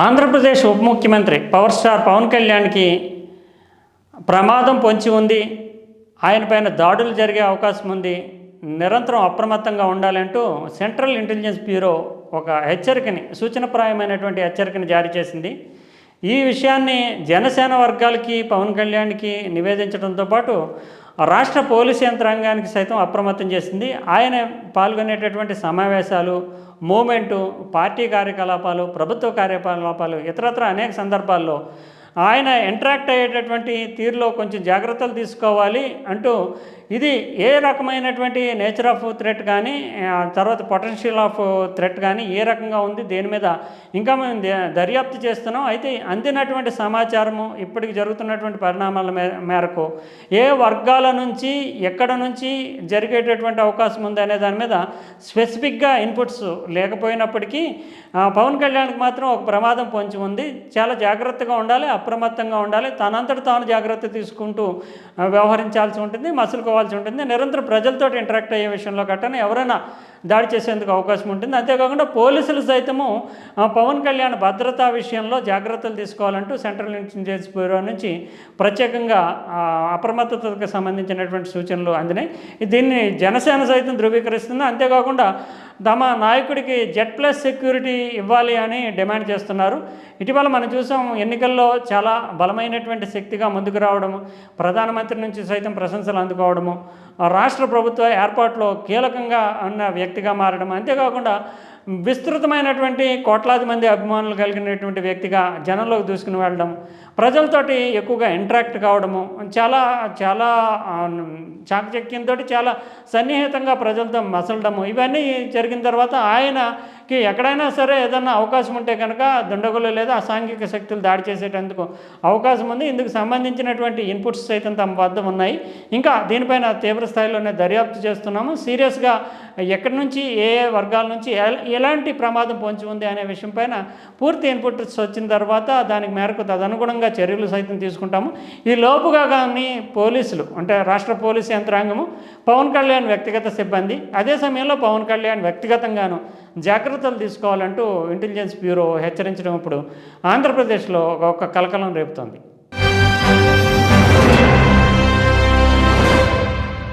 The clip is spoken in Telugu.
ఆంధ్రప్రదేశ్ ఉప ముఖ్యమంత్రి పవర్ స్టార్ పవన్ కళ్యాణ్కి ప్రమాదం పొంచి ఉంది. ఆయన పైన దాడులు జరిగే అవకాశం ఉంది. నిరంతరం అప్రమత్తంగా ఉండాలంటూ సెంట్రల్ ఇంటెలిజెన్స్ బ్యూరో ఒక హెచ్చరికని సూచనప్రాయమైనటువంటి హెచ్చరికని జారీ చేసింది. ఈ విషయాన్ని జనసేన వర్గాలకి పవన్ కళ్యాణ్కి నివేదించడంతో పాటు రాష్ట్ర పోలీసు యంత్రాంగానికి సైతం అప్రమత్తం చేసింది. ఆయన పాల్గొనేటటువంటి సమావేశాలు మూమెంటు పార్టీ కార్యకలాపాలు ప్రభుత్వ కార్యకలాపాలు ఇతరత్ర అనేక సందర్భాల్లో ఆయన ఇంటరాక్ట్ అయ్యేటటువంటి తీరులో కొంచెం జాగ్రత్తలు తీసుకోవాలి అంటూ ఇది ఏ రకమైనటువంటి నేచర్ ఆఫ్ థ్రెట్ కానీ ఆ తర్వాత పొటెన్షియల్ ఆఫ్ థ్రెట్ కానీ ఏ రకంగా ఉంది దేని మీద ఇంకా మేము ద- దర్యాప్తు చేస్తున్నాం. అయితే అందినటువంటి సమాచారము ఇప్పటికి జరుగుతున్నటువంటి పరిణామాల మే మేరకు ఏ వర్గాల నుంచి ఎక్కడ నుంచి జరిగేటటువంటి అవకాశం ఉంది అనే దాని మీద స్పెసిఫిక్గా ఇన్పుట్స్ లేకపోయినప్పటికీ పవన్ కళ్యాణ్కి మాత్రం ఒక ప్రమాదం పొంచి ఉంది. చాలా జాగ్రత్తగా ఉండాలి. అప్రమత్తంగా ఉండాలి. తనంతట తాను జాగ్రత్త తీసుకుంటూ వ్యవహరించాల్సి ఉంటుంది మసులుకోవాల్సి ఉంటుంది. నిరంతరం ప్రజలతో ఇంటరాక్ట్ అయ్యే విషయంలో గట్టనే ఎవరైనా దాడి చేసేందుకు అవకాశం ఉంటుంది. అంతేకాకుండా పోలీసులు సైతము పవన్ కళ్యాణ్ భద్రతా విషయంలో జాగ్రత్తలు తీసుకోవాలంటూ సెంట్రల్ ఇంటెలిజెన్స్ బ్యూరో నుంచి ప్రత్యేకంగా అప్రమత్తతకు సంబంధించినటువంటి సూచనలు అందినాయి. దీన్ని జనసేన సైతం ధృవీకరిస్తుంది. అంతేకాకుండా తమ నాయకుడికి జెడ్ ప్లస్ సెక్యూరిటీ ఇవ్వాలి అని డిమాండ్ చేస్తున్నారు. ఇటీవల మనం చూసాం ఎన్నికల్లో చాలా బలమైనటువంటి శక్తిగా ముందుకు రావడము ప్రధానమంత్రి నుంచి సైతం ప్రశంసలు అందుకోవడము రాష్ట్ర ప్రభుత్వ ఏర్పాటులో కీలకంగా ఉన్న వ్యక్తి వ్యక్తిగా మారడం. అంతేకాకుండా విస్తృతమైనటువంటి కోట్లాది మంది అభిమానులు కలిగినటువంటి వ్యక్తిగా జనంలోకి దూసుకుని వెళ్ళడం ప్రజలతోటి ఎక్కువగా ఇంటరాక్ట్ కావడము చాలా చాలా చాకచక్యంతో చాలా సన్నిహితంగా ప్రజలతో మసలడము ఇవన్నీ జరిగిన తర్వాత ఆయన కి ఎక్కడైనా సరే ఏదన్నా అవకాశం ఉంటే కనుక దుండగులు లేదా అసాంఘిక శక్తులు దాడి చేసేటందుకు అవకాశం ఉంది. ఇందుకు సంబంధించినటువంటి ఇన్పుట్స్ సైతం తమ వద్ద ఉన్నాయి. ఇంకా దీనిపైన తీవ్ర స్థాయిలోనే దర్యాప్తు చేస్తున్నాము. సీరియస్గా ఎక్కడి నుంచి ఏ వర్గాల నుంచి ఎలాంటి ప్రమాదం పొంచి ఉంది అనే విషయం పైన పూర్తి ఇన్పుట్స్ వచ్చిన తర్వాత దానికి మేరకు తదనుగుణంగా చర్యలు సైతం తీసుకుంటాము. ఈ లోపుగా కానీ పోలీసులు అంటే రాష్ట్ర పోలీసు యంత్రాంగము పవన్ కళ్యాణ్ వ్యక్తిగత సిబ్బంది. అదే సమయంలో పవన్ కళ్యాణ్ వ్యక్తిగతంగాను జాగ్రత్త జాగ్రత్తలు తీసుకోవాలంటూ ఇంటెలిజెన్స్ బ్యూరో హెచ్చరించడం ఇప్పుడు ఆంధ్రప్రదేశ్లో ఒక కలకలం రేపుతోంది.